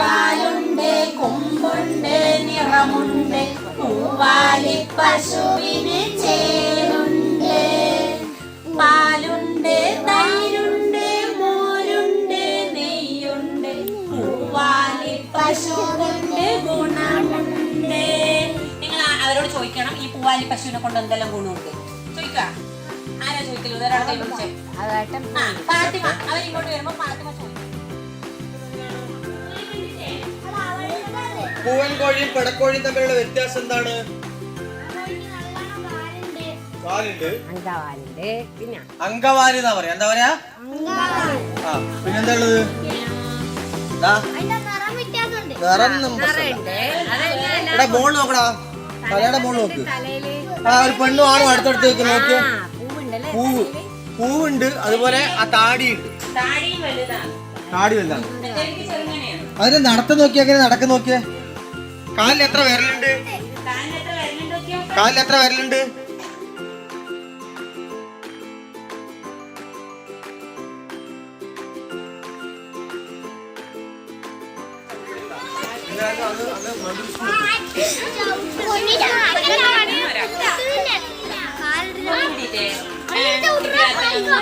വാലുണ്ട് കൊമ്പുണ്ട് നിറമുണ്ട് പൂവാലി പശുവിന് ചേരുണ്ട്. പാലുണ്ട് തൈരുണ്ട് മോരുണ്ട് നെയ്യുണ്ട് പൂവാലി പശുവിന്റെ ഗുണമുണ്ട്. നിങ്ങൾ അവരോട് ചോദിക്കണം ഈ പൂവാലി പശുവിനെ കൊണ്ട് എന്തെല്ലാം ഗുണമുണ്ട്? ചോദിക്കാം ആരാ ചോദിക്കല്ലോ ഒരാളെ വിളിച്ചേ. ഫാത്തിമ അവരിങ്ങോട്ട് വരുമ്പോ ഫാത്തിമ ചോദിക്കും. പൂവൻ കോഴിയും പെടക്കോഴിയും തമ്മിലുള്ള വ്യത്യാസം എന്താണ്? കാലുണ്ട് അങ്കവാലുണ്ട് പിന്നെ അങ്കവാലി എന്നാ പറയാ. എന്താ പറയാ? ആ പിന്നെന്താ ഉള്ളത്? ദാ, നിറം എടാ ബോൾ നോക്കടാ. തലയുടെ ബോൾ നോക്ക്. തലയിൽ ആ ഒരു പെണ്ണും ആണും അടുത്തടുത്ത് വെക്ക് നോക്ക്. പൂവ്. പൂവുണ്ട്. അതുപോലെ ആ താടിയുണ്ട്. താടി വലുതാണ്. അതിനെ ചെറുങ്ങനെയാണ് അതിന് നടത്തം നോക്കിയാ എങ്ങനെ നടക്കം നോക്കിയേ? കാലിൽ എത്ര വിരലുണ്ട്? കാലിൽ എത്ര വിരലുണ്ട്?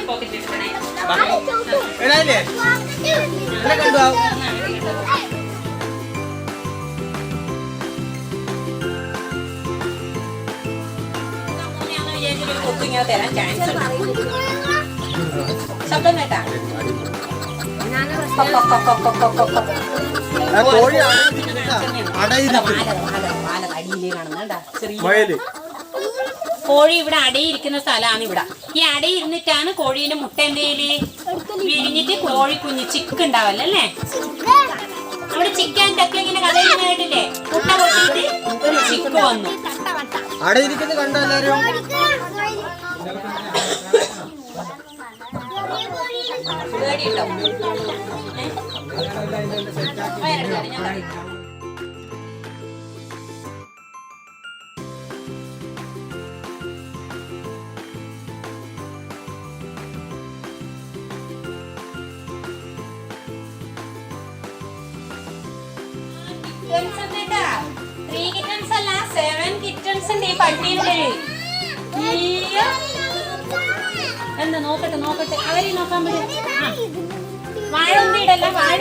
പോക്കറ്റ് എടുക്കണേ എന്നെ കണ്ടു ആ കൊക്കിങ്ങനെ തരാൻ ചാൻസ് ഉണ്ട് ശബ്ദം കേട്ടാ കോഴി ഇവിടെ അടയിരിക്കുന്ന സ്ഥലമാണ് ഇവിടെ. ഈ അടയിരുന്നിട്ടാണ് കോഴീന്റെ മുട്ട എന്തേൽ വിരിഞ്ഞിട്ട് കോഴി കുഞ്ഞ് ചിക്ക് ഉണ്ടാവല്ലോ അല്ലേ? അവിടെ ചിക്കൻ കഥ ഇങ്ങനെ കേട്ടില്ലേ? മുട്ട പൊട്ടിയിട്ട് ഒരു ചിക്ക് വന്നു. അടയിരിക്കുന്നത് കണ്ടോ എല്ലാരും? പേടിയുണ്ടോ ഞാൻ അല്ല സെവൻ കിറ്റൻസ് ഉണ്ട് ഈ പട്ടിയുടെ നോക്കണ്ട നോക്കട്ടെ നോക്കട്ടെ. അവരെ നോക്കാൻ പറ്റും. വാഴ ഉണ്ടിയിടല്ല വാഴ